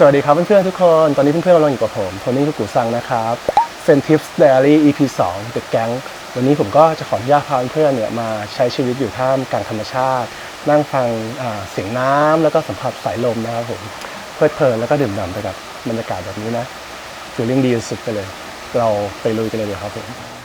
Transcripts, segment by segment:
สวัสดีครับเพื่อนๆทุกคน ตอนนี้เพื่อนๆกำลังอยู่กับผมโทนี่คุกุซังนะครับเซนทิฟส์เดลี่ EP 2 The Gang วันนี้ผมก็จะขออนุญาตพาเพื่อนๆเนี่ยมาใช้ชีวิตอยู่ท่ามกลางธรรมชาติ นั่งฟังเสียงน้ำแล้วก็สัมผัสสายลมนะครับผมเพลิดเพลินแล้วก็ดื่มด่ำไปกับบรรยากาศแบบนี้นะฟีลลิ่งดีสุดไปเลย เราไปลุยกันเลยครับผม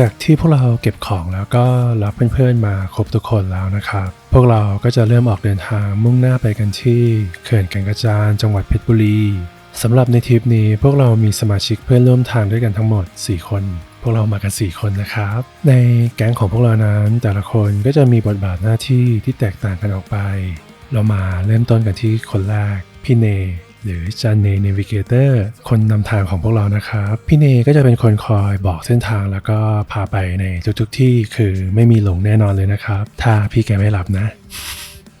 จากที่พวกเราเก็บของแล้วก็รับเพื่อนๆมาครบทุกคนแล้วนะครับ พวกเราก็จะเริ่มออกเดินทางมุ่งหน้าไปกันที่เขื่อนแก่งกระจานจังหวัดเพชรบุรีสำหรับในทริปนี้พวกเรามีสมาชิกเพื่อนร่วมทางด้วยกันทั้งหมด 4 คน พวกเรามากัน 4 คนนะครับ ในแก๊งของพวกเรานั้นแต่ละคนก็จะมีบทบาทหน้าที่ที่แตกต่างกันออกไป เรามาเริ่มต้นกันที่คนแรกพี่เน หรือจันเนเนวิเกเตอร์คนนำทางของพวกเรานะครับ พี่เนก็จะเป็นคนคอยบอกเส้นทางแล้วก็พาไปในทุกๆที่คือไม่มีหลงแน่นอนเลยนะครับ ถ้าพี่แกไม่หลับนะ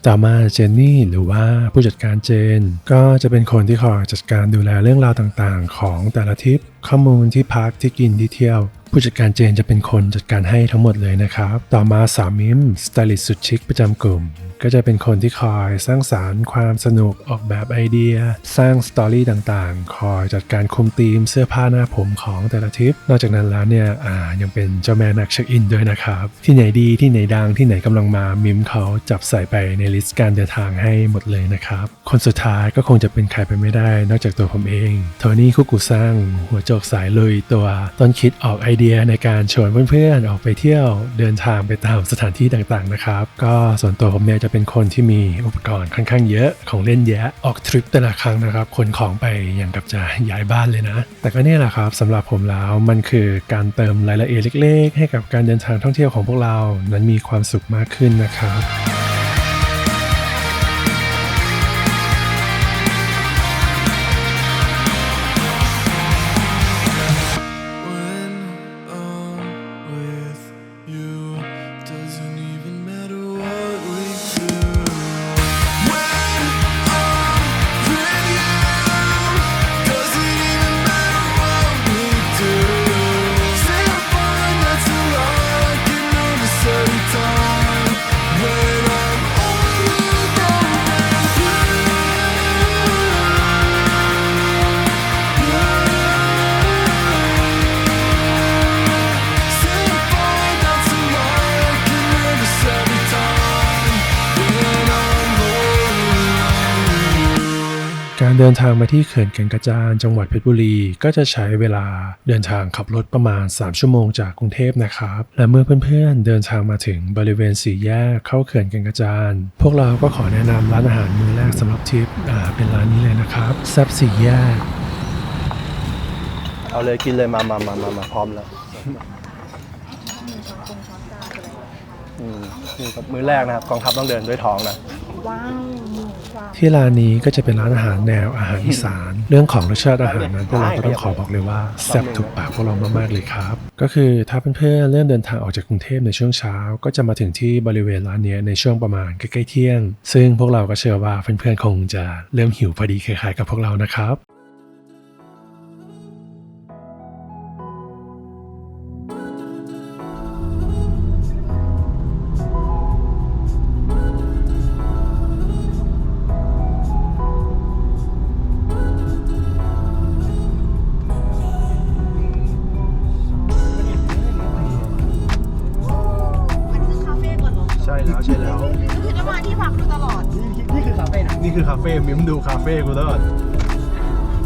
ต่อมาเจนนี่หรือว่าผู้จัดการเจน ก็จะเป็นคนที่คอยจัดการดูแลเรื่องราวต่างๆ ของแต่ละทริปข้อมูลที่พักที่กินที่เที่ยว ผู้จัดการเจนจะเป็นคนจัดการให้ทั้งหมดเลยนะครับ ต่อมาสามิมสไตลิสต์สุดชิคประจำกลุ่ม ก็จะเป็นคนที่คอยสร้างสารรค์ความสนุกออกแบบไอเดีย สร้างสตอรี่ต่างๆ คอยจัดการคุมธีมเสื้อผ้าหน้าผมของแต่ละทริป นอกจากนั้นแล้วเนี่ยอ่ายังเป็นเจ้าแม่นักเช็คอินด้วยนะครับ ที่ไหนดีที่ไหนดังที่ไหนกำลังมามิมเขาจับใส่ไปในลิสต์การเดินทางให้หมดเลยนะครับ คนสุดท้ายก็คงจะเป็นใครไปไม่ได้ นอกจากตัวผมเองโทนี่คุกุซังหัวโจกสายลุยตัวต้นคิดออกไอเดียในการชวนเพื่อนๆออกไปเที่ยวเดินทางไปตามสถานที่ต่างๆนะครับ ก็ส่วนตัวผมเนี่ยจะเป็นคนที่มีอุปกรณ์ค่อนข้างเยอะของเล่นแยะออกทริปแต่ละครั้งนะครับขนของไปอย่างกับจะย้ายบ้านเลยนะ แต่ก็เนี่ยแหละครับสำหรับผมแล้วมันคือการเติมรายละเอียดเล็ก ๆ ให้กับการเดินทางท่องเที่ยวของพวกเรานั้นมีความสุขมากขึ้นนะครับ นทางมาที่เขื่อนแก่งกระจานจังหวัดเพชรบุรี ก็จะใช้เวลาเดินทางขับรถประมาณ 3 ชั่วโมงจากกรุงเทพนะครับ และเมื่อเพื่อนๆเดินทางมาถึงบริเวณสี่แยกเข้าเขื่อนแก่งกระจานพวกเราก็ขอแนะนำร้านอาหารมื้อแรกสำหรับทริปอ่าเป็นร้านนี้เลยนะครับแซบสี่แยก เอาเลยกินเลยมามามามามาพร้อมแล้วอืมนี่ครับมื้อแรกนะครับกองทัพต้องเดินด้วยท้องนะว้าวว้าว ที่ร้านนี้ก็จะเป็นร้านอาหารแนวอาหารอีสาน เรื่องของรสชาติอาหารนั้นพวกเราก็ต้องขอบอกเลยว่าแซ่บถูกปากพวกเรามากๆเลยครับ ก็คือถ้าเพื่อนๆเริ่มเดินทางออกจากกรุงเทพในช่วงเช้า ก็จะมาถึงที่บริเวณร้านนี้ในช่วงประมาณใกล้ๆเที่ยง ซึ่งพวกเราก็เชื่อว่าเพื่อนๆคงจะเริ่มหิวพอดีคล้ายๆกับพวกเรานะครับ มดูคาเฟ่กูตลอด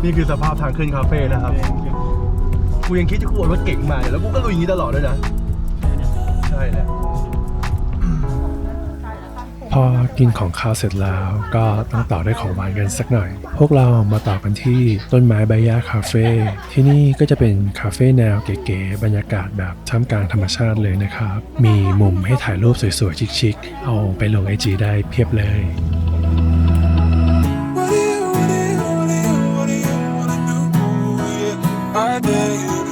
นี่คือสภาพทางขึ้นคาเฟ่นะครับ กูยังคิดจะกูเอารถเก๋งมาเนี่ยแล้วกูก็ลุยอย่างนี้ตลอดด้วยนะ ใช่แหละ พอกินของข้าวเสร็จแล้วก็ต้องต่อด้วยของหวานกันสักหน่อย พวกเรามาต่อกันที่ต้นไม้ใบหญ้าคาเฟ่ที่นี่ก็จะเป็นคาเฟ่แนวเก๋ๆบรรยากาศแบบท่ามกลางธรรมชาติเลยนะครับ มีมุมให้ถ่ายรูปสวยๆ ชิคๆเอาไปลงไอจีได้เพียบเลย Yeah, I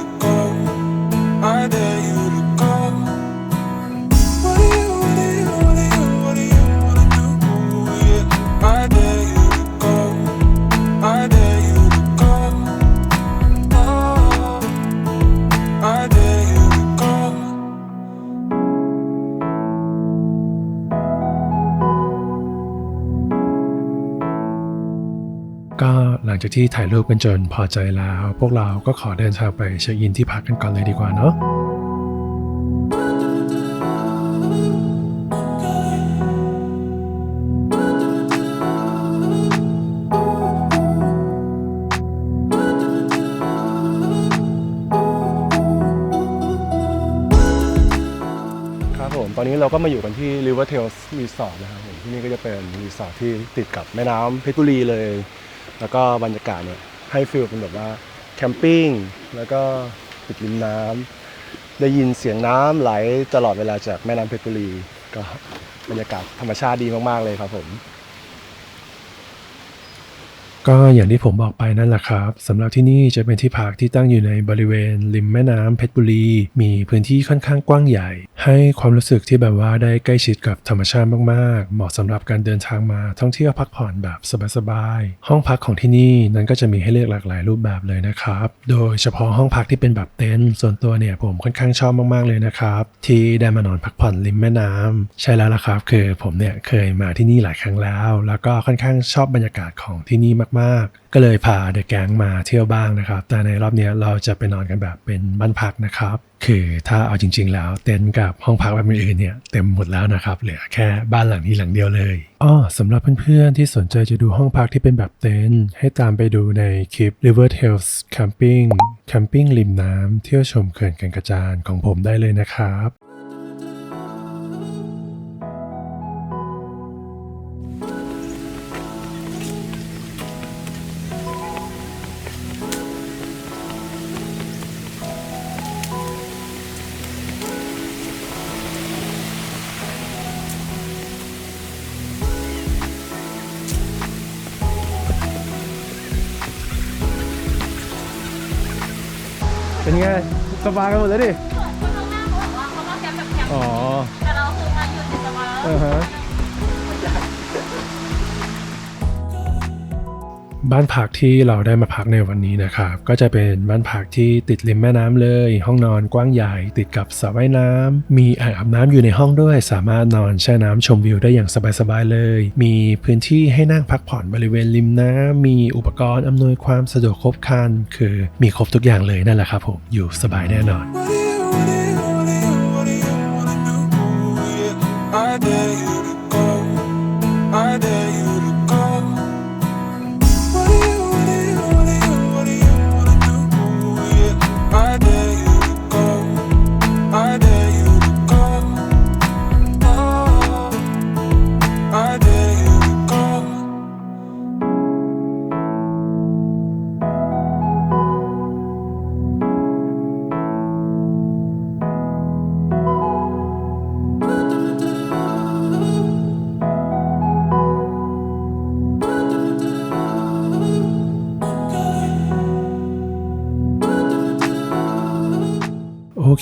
ที่ถ่ายรูปกันจนพอใจแล้ว พวกเราก็ขอเดินทางไปเช็คอินที่พักกันก่อนเลยดีกว่าเนาะครับผมตอนนี้เราก็มาอยู่กันที่ River Tales Resort นะครับผมที่นี่ก็จะเป็นรีสอร์ทที่ติดกับแม่น้ำเพชรบุรีเลย แล้วก็บรรยากาศเนี่ยให้ฟีลเป็นแบบว่าแคมปิ้งแล้วก็ติดริมน้ำได้ยินเสียงน้ำไหลตลอดเวลาจากแม่น้ำเพชรบุรี ก็บรรยากาศธรรมชาติดีมากๆเลยครับผม ก็อย่างที่ผมบอกไปนั่นแหละครับสำหรับที่นี่จะเป็นที่พักที่ตั้งอยู่ในบริเวณ ริมแม่น้ำเพชรบุรี มีพื้นที่ค่อนข้างกว้างใหญ่ ให้ความรู้สึกที่แบบว่าได้ใกล้ชิดกับธรรมชาติมากๆ เหมาะสำหรับการเดินทางมาท่องเที่ยวพักผ่อนแบบสบายๆห้องพักของที่นี่นั้นก็จะมีให้เลือกหลากหลายรูปแบบเลยนะครับ โดยเฉพาะห้องพักที่เป็นแบบเต็นท์ส่วนตัวเนี่ยผมค่อนข้างชอบมากๆเลยนะครับที่ได้มานอนพักผ่อนริมแม่น้ำใช่แล้วล่ะครับ คือผมเนี่ยเคยมาที่นี่หลายครั้งแล้ว แล้วก็ค่อนข้างชอบบรรยากาศของที่นี่มากๆก็เลยพาเดอะแก๊งมาเที่ยวบ้างนะครับ แต่ในรอบนี้เราจะไปนอนกันแบบเป็นบ้านพักนะครับ คือถ้าเอาจริง ๆ แล้วเต็นท์กับห้องพักแบบอื่นๆเนี่ยเต็มหมดแล้วนะครับ เหลือแค่บ้านหลังนี้หลังเดียวเลยอ้อสำหรับเพื่อนๆที่สนใจจะดูห้องพักที่เป็นแบบเต็นท์ให้ตามไปดูในคลิป River Tales Camping แคมปิ้งริมน้ำเที่ยวชมเขื่อนแก่งกระจานของผมได้เลยนะครับ เป็นไงสบายกันหมดแล้วดิเหมือนที่ข้างหน้าเขาบอกว่าเขามาแคมป์แบบแคมป์อ๋อ แต่เราคือมาอยู่ติดสบายอ่าฮะ บ้านพักที่เราได้มาพักในวันนี้นะครับ ก็จะเป็นบ้านพักที่ติดริมแม่น้ำเลย ห้องนอนกว้างใหญ่ติดกับสระว่ายน้ำมีอ่างอาบน้ำอยู่ในห้องด้วย สามารถนอนแช่น้ำชมวิวได้อย่างสบายๆเลย มีพื้นที่ให้นั่งพักผ่อนบริเวณริมน้ำมีอุปกรณ์อำนวยความสะดวกครบครัน คือมีครบทุกอย่างเลยนั่นแหละครับผมอยู่สบายแน่นอน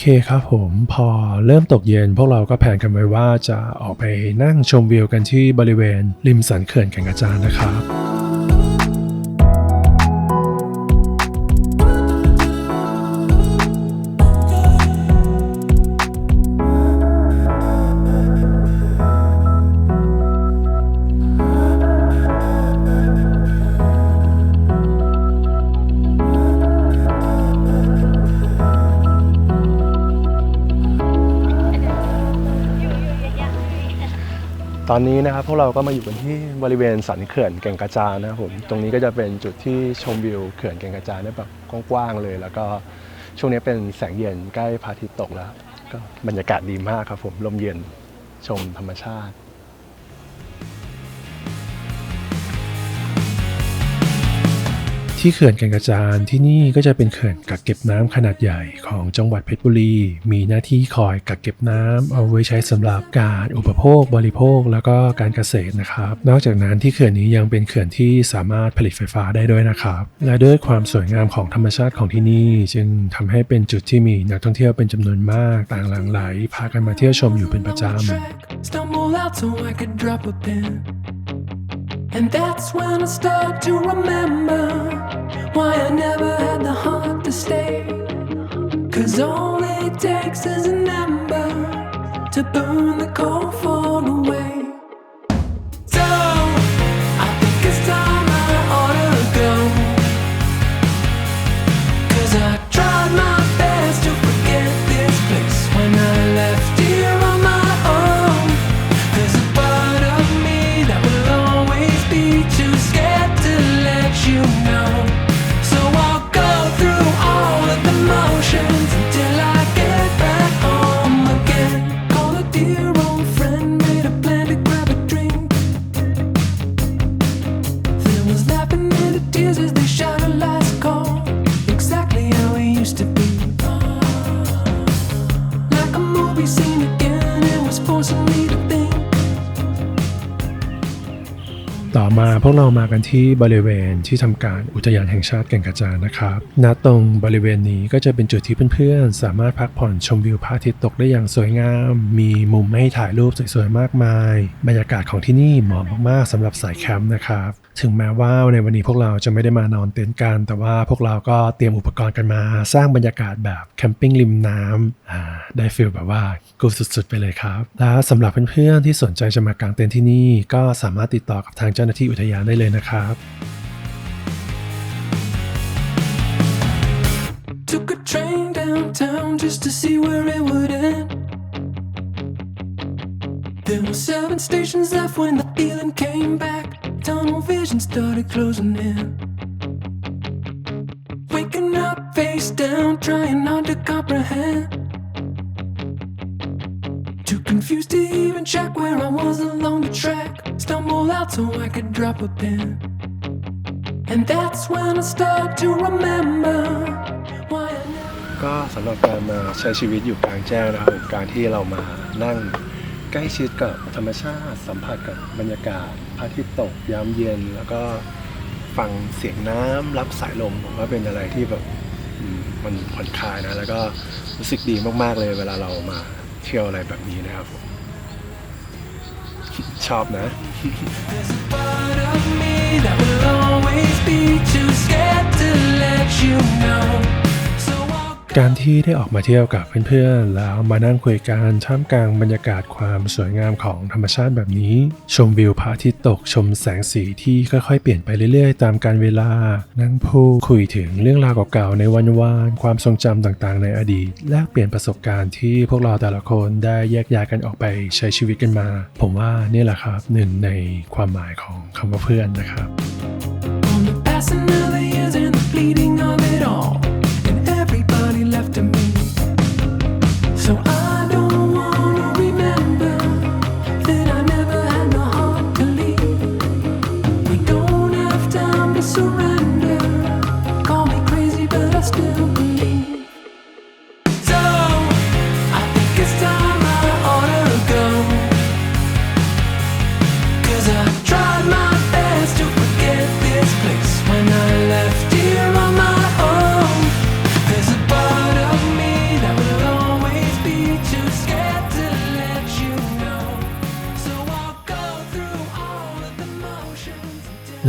เคครับผมพอเริ่มตกเย็น พวกเราก็แผนกันไว้ว่าจะออกไปนั่งชมวิวกันที่บริเวณริมสันเขื่อนแก่งกระจานนะครับ ตอนนี้นะครับพวกเราก็มาอยู่กันที่บริเวณสันเขื่อนแก่งกระจานนะครับผมตรงนี้ก็จะเป็นจุดที่ชมวิวเขื่อนแก่งกระจานได้แบบกว้างๆเลย แล้วก็ช่วงนี้เป็นแสงเย็นใกล้พระอาทิตย์ตกแล้ว ก็บรรยากาศดีมากครับผมลมเย็นชมธรรมชาติ ที่เขื่อนแก่งกระจานที่นี่ก็จะเป็นเขื่อนกักเก็บน้ำขนาดใหญ่ของจังหวัดเพชรบุรี มีหน้าที่คอยกักเก็บน้ำเอาไว้ใช้สำหรับการอุปโภคบริโภค แล้วก็การเกษตรนะครับ นอกจากนั้นที่เขื่อนนี้ยังเป็นเขื่อนที่สามารถผลิตไฟฟ้าได้ด้วยนะครับและด้วยความสวยงามของธรรมชาติของที่นี่ จึงทำให้เป็นจุดที่มีนักท่องเที่ยวเป็นจำนวนมากต่างหลั่งไหลพากันมาเที่ยวชมอยู่เป็นประจำ And that's when I start to remember why I never had the heart to stay. Cause all it takes is an ember to burn the cold fall away. มามากันที่บริเวณที่ทำการอุทยานแห่งชาติแก่งกระจานนะครับ ณ ตรงบริเวณนี้ก็จะเป็นจุดที่เพื่อนๆ สามารถพักผ่อนชมวิวพระอาทิตย์ตกได้อย่างสวยงาม มีมุมให้ถ่ายรูปสวยๆ มากมาย บรรยากาศของที่นี่เหมาะมากๆสำหรับสายแคมป์นะครับ ถึงแม้ว่าในวันนี้พวกเราจะไม่ได้มานอนเต็นท์กัน แต่ว่าพวกเราก็เตรียมอุปกรณ์กันมาสร้างบรรยากาศแบบแคมปิ้งริมน้ำได้ฟีลแบบว่ากูสุดๆ ไปเลยครับ และสำหรับเพื่อนๆที่สนใจจะมากางเต็นท์ที่นี่ ก็สามารถติดต่อกับทางเจ้าหน้าที่อุทยานได้เลยนะครับ There were seven stations left when the feeling came back. Tunnel vision started closing in. Waking up face down, trying not to comprehend. Too confused to even check where I was along the track. Stumble out so I could drop a pin. And that's when I start to remember why I never. ก็สำหรับการมาใช้ชีวิตอยู่กลางแจ้งนะครับผมการที่เรามานั่ง ใกล้ชิดกับธรรมชาติ สัมผัสกับบรรยากาศพระอาทิตย์ตกยามเย็น แล้วก็ฟังเสียงน้ำรับสายลมผมว่าเป็นอะไรที่แบบอืมมันผ่อนคลายนะ แล้วก็รู้สึกดีมาก ๆ เลยเวลาเรามาเที่ยวอะไรแบบนี้นะครับผม ชอบนะ There's a part of me that will always be too scared to let you know. การที่ได้ออกมาเที่ยวกับเพื่อนๆ แล้วมานั่งคุยกันท่ามกลางบรรยากาศความสวยงามของธรรมชาติแบบนี้ ชมวิวพระอาทิตย์ตกชมแสงสีที่ค่อยๆ เปลี่ยนไปเรื่อยๆ ตามการเวลา นั่งพูดคุยถึงเรื่องราวเก่าๆ ในวันวานความทรงจำต่างๆ ในอดีต แลกเปลี่ยนประสบการณ์ที่พวกเราแต่ละคนได้แยกย้ายกันออกไปใช้ชีวิตกันมา ผมว่านี่แหละครับหนึ่งในความหมายของคำว่าเพื่อนนะครับ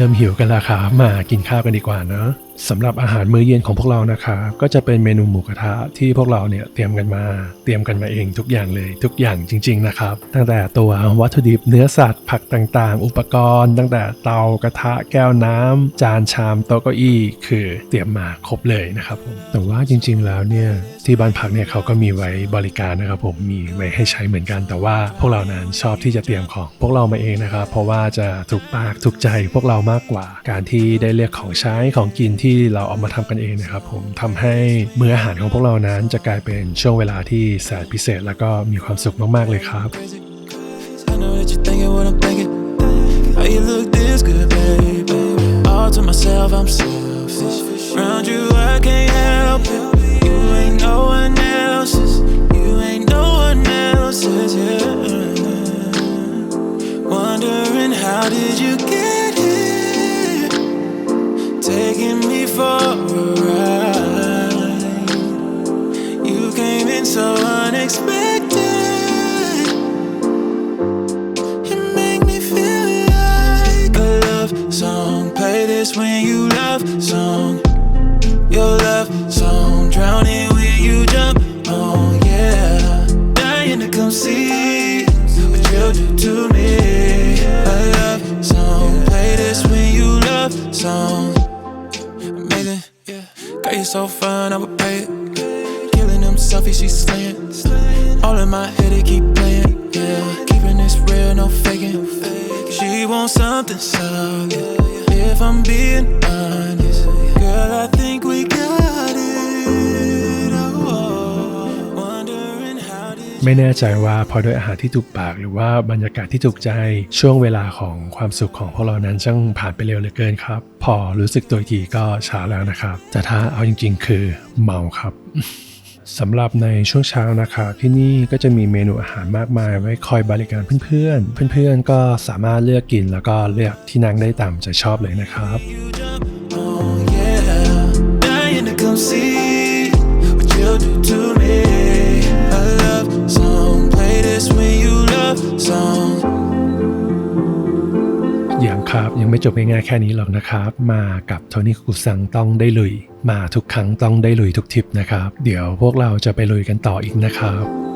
ริ่มหิวกันแล้วครับมากินข้าวกันดีกว่าเนอะสำหรับอาหารมื้อเย็นของพวกเรานะครับก็จะเป็นเมนูหมูกระทะที่พวกเราเนี่ยเตรียมกันมา เตรียมกันมาเองทุกอย่างเลยทุกอย่างจริง ๆ นะครับ ตั้งแต่ตัววัตถุดิบเนื้อสัตว์ผักต่างๆ อุปกรณ์ ตั้งแต่เตากระทะแก้วน้ำจานชามโต๊ะเก้าอี้ คือเตรียมมาครบเลยนะครับผมแต่ว่าจริง ๆ แล้วเนี่ยที่บ้านพักเนี่ยเขาก็มีไว้บริการนะครับผมมีไว้ให้ใช้เหมือนกัน แต่ว่าพวกเรานั้นชอบที่จะเตรียมของ พวกเรามาเองนะครับ เพราะว่าจะถูกปากถูกใจพวกเรามากกว่า การที่ได้เลือกของใช้ของกินที่เราเอามาทำกันเองนะครับผมทำให้มื้ออาหารของพวกเรานั้นจะกลายเป็นช่วงเวลาที่แสนพิเศษ แล้วก็มีความสุขมากๆเลยครับ How you look this good, baby. All to myself, I'm selfish. Round you, I can't help it. No one else's. You ain't no one else's. Yeah. Wondering how did you get here? Taking me for a ride. You came in so unexpected. You make me feel like a love song. Play this when you love song. Your love song. Fine, I would pay it. Killing them selfies, she's slaying. All in my head, it keep playing. Yeah, keeping this real, no faking. She wants something solid. If I'm being honest, girl, I ไม่แน่ใจว่าเพราะด้วยอาหารที่ถูกปากหรือว่าบรรยากาศที่ถูกใจช่วงเวลาของความสุขของพวกเรานั้นช่างผ่านไปเร็วเหลือเกินครับ พอรู้สึกตัวทีก็เช้าแล้วนะครับ แต่ถ้าเอาจริง ๆ คือเมาครับสำหรับในช่วงเช้านะครับที่นี่ก็จะมีเมนูอาหารมากมาย ไว้คอยบริการเพื่อนๆ เพื่อนๆก็สามารถเลือกกินแล้วก็เลือกที่นั่งได้ตามใจชอบเลยนะครับ ครับ ยังไม่จบง่ายๆแค่นี้หรอกนะครับ มากับโทนี่กุซังต้องได้ลุย มาทุกครั้งต้องได้ลุยทุกทิปนะครับ เดี๋ยวพวกเราจะไปลุยกันต่ออีกนะครับ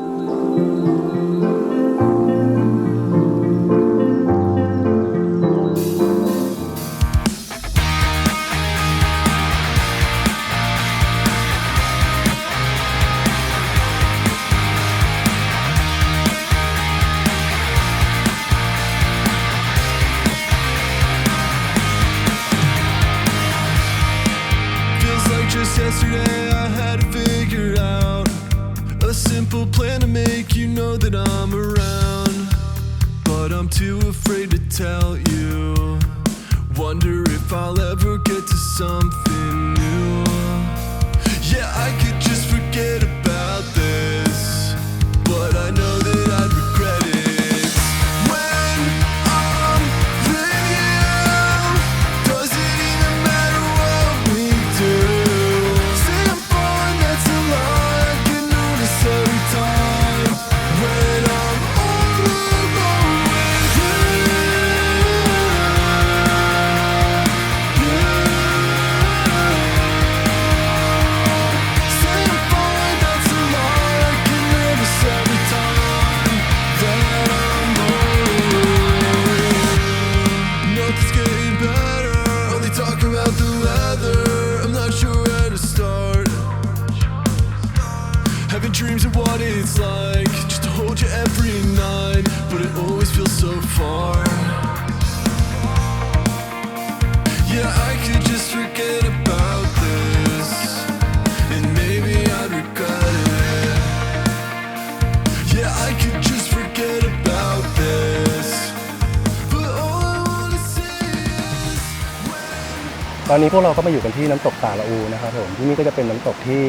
ตอนนี้พวกเราก็มาอยู่กันที่น้ำตกตาละอูนะครับผมที่นี่ก็จะเป็นน้ำตกที่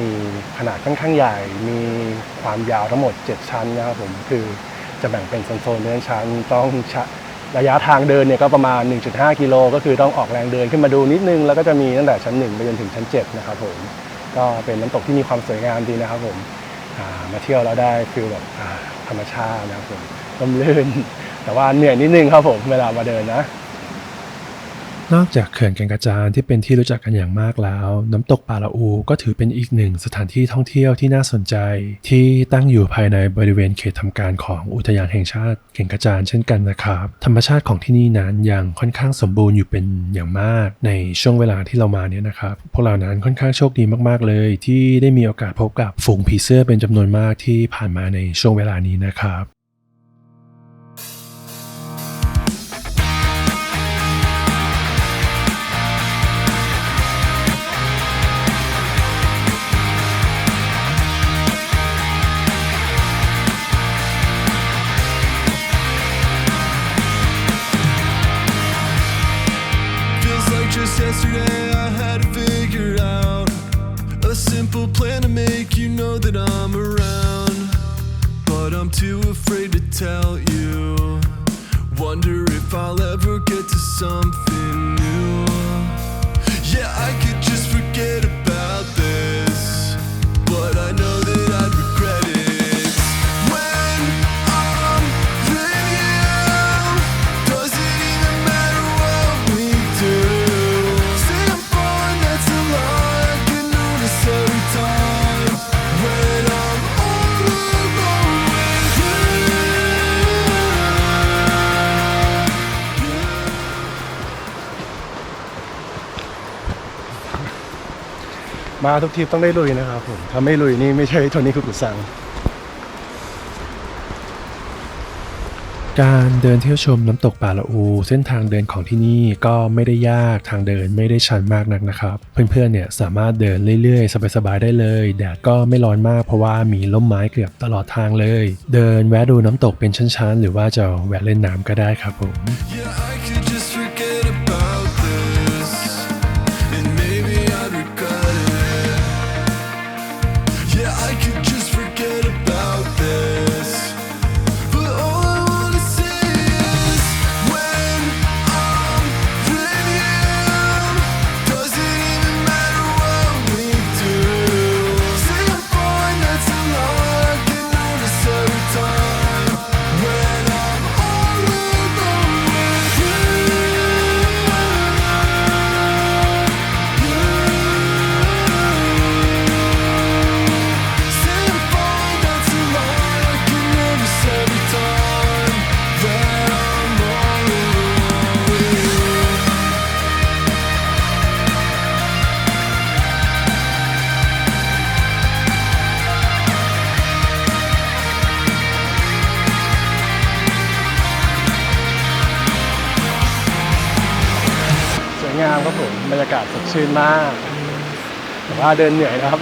มีขนาดค่อนข้างใหญ่ มีความยาวทั้งหมด 7 ชั้นนะครับผมคือจะแบ่งเป็นโซนๆเดินชั้นต้องชะระยะทางเดินเนี่ยก็ประมาณ 1.5 กิโลก็คือต้องออกแรงเดินขึ้นมาดูนิดนึง แล้วก็จะมีตั้งแต่ชั้น 1 ไปจนถึงชั้น 7 นะครับผมก็เป็นน้ำตกที่มีความสวยงามดีนะครับผมามาเที่ยวแล้วได้ฟิลแบบธรรมชาตินะครับผมลมลื่น แต่ว่าเหนื่อยนิดนึงครับผมเวลามาเดินนะ นอกจากเขื่อนแก่งกระจานที่เป็นที่รู้จักกันอย่างมากแล้ว น้ำตกปาละอูก็ถือเป็นอีกหนึ่งสถานที่ท่องเที่ยวที่น่าสนใจ ที่ตั้งอยู่ภายในบริเวณเขตทำการของอุทยานแห่งชาติแก่งกระจานเช่นกันนะครับ ธรรมชาติของที่นี่นั้นยังค่อนข้างสมบูรณ์อยู่เป็นอย่างมาก ในช่วงเวลาที่เรามาเนี่ยนะครับพวกเรานั้นค่อนข้างโชคดีมากๆเลย ที่ได้มีโอกาสพบกับฝูงผีเสื้อเป็นจำนวนมากที่ผ่านมาในช่วงเวลานี้นะครับาทุกทริปต้องได้ลุยนะครับผมถ้าไม่ลุยนี่ไม่ใช่โทนี่คุกุซัง การเดินเที่ยวชมน้ำตกป่าละอู เส้นทางเดินของที่นี่ก็ไม่ได้ยากทางเดินไม่ได้ชันมากนักนะครับ เพื่อนๆเนี่ยสามารถเดินเรื่อยๆ สบายๆได้เลยแดดก็ไม่ร้อนมากเพราะว่ามีร่มไม้เกือบตลอดทางเลย เดินแวะดูน้ำตกเป็นชั้นๆ หรือว่าจะแวะเล่นน้ำก็ได้ครับผม Yeah, ชื่นมาก แต่ว่าเดินเหนื่อยนะครับ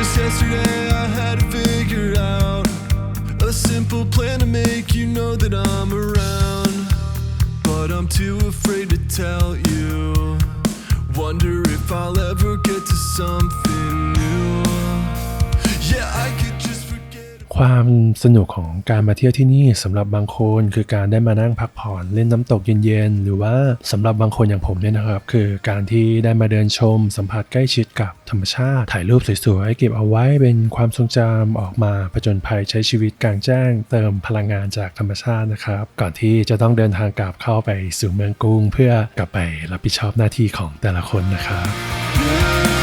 just yesterday I had to figure out a simple plan to make you know that I'm around. But I'm too afraid to tell you. Wonder if I'll ever get to something ความสนุกของการมาเที่ยวที่นี่สำหรับบางคนคือการได้มานั่งพักผ่อนเล่นน้ำตกเย็นๆ หรือว่าสำหรับบางคนอย่างผมเนี่ยนะครับ คือการที่ได้มาเดินชม สัมผัสใกล้ชิดกับธรรมชาติ ถ่ายรูปสวยๆเก็บเอาไว้เป็นความทรงจำออกมาผจญภัยใช้ชีวิตกลางแจ้ง เติมพลังงานจากธรรมชาตินะครับ ก่อนที่จะต้องเดินทางกลับเข้าไปสู่เมืองกรุง เพื่อกลับไปรับผิดชอบหน้าที่ของแต่ละคนนะครับ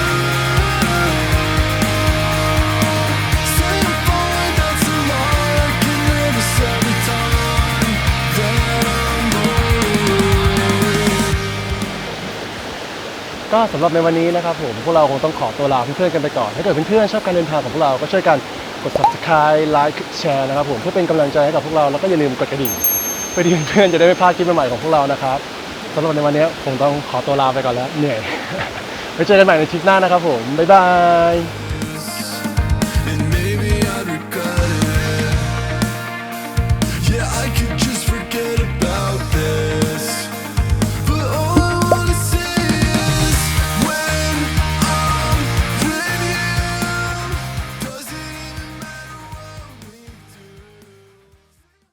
ก็สำหรับในวันนี้นะครับผมพวกเราคงต้องขอตัวลาเพื่อนๆกันไปก่อนถ้าเกิดเพื่อนๆชอบการเดินทางของพวกเรา ก็ช่วยกันกด subscribe ไลค์แชร์นะครับผมเพื่อเป็นกำลังใจให้กับพวกเราแล้วก็อย่าลืมกดกระดิ่งเพื่อที่เพื่อนๆจะได้ไม่พลาดคลิปใหม่ๆของพวกเรานะครับสำหรับในวันนี้คงต้องขอตัวลาไปก่อนแล้วเหนื่อยไว้เจอกันใหม่ในคลิปหน้านะครับผมบ๊ายบาย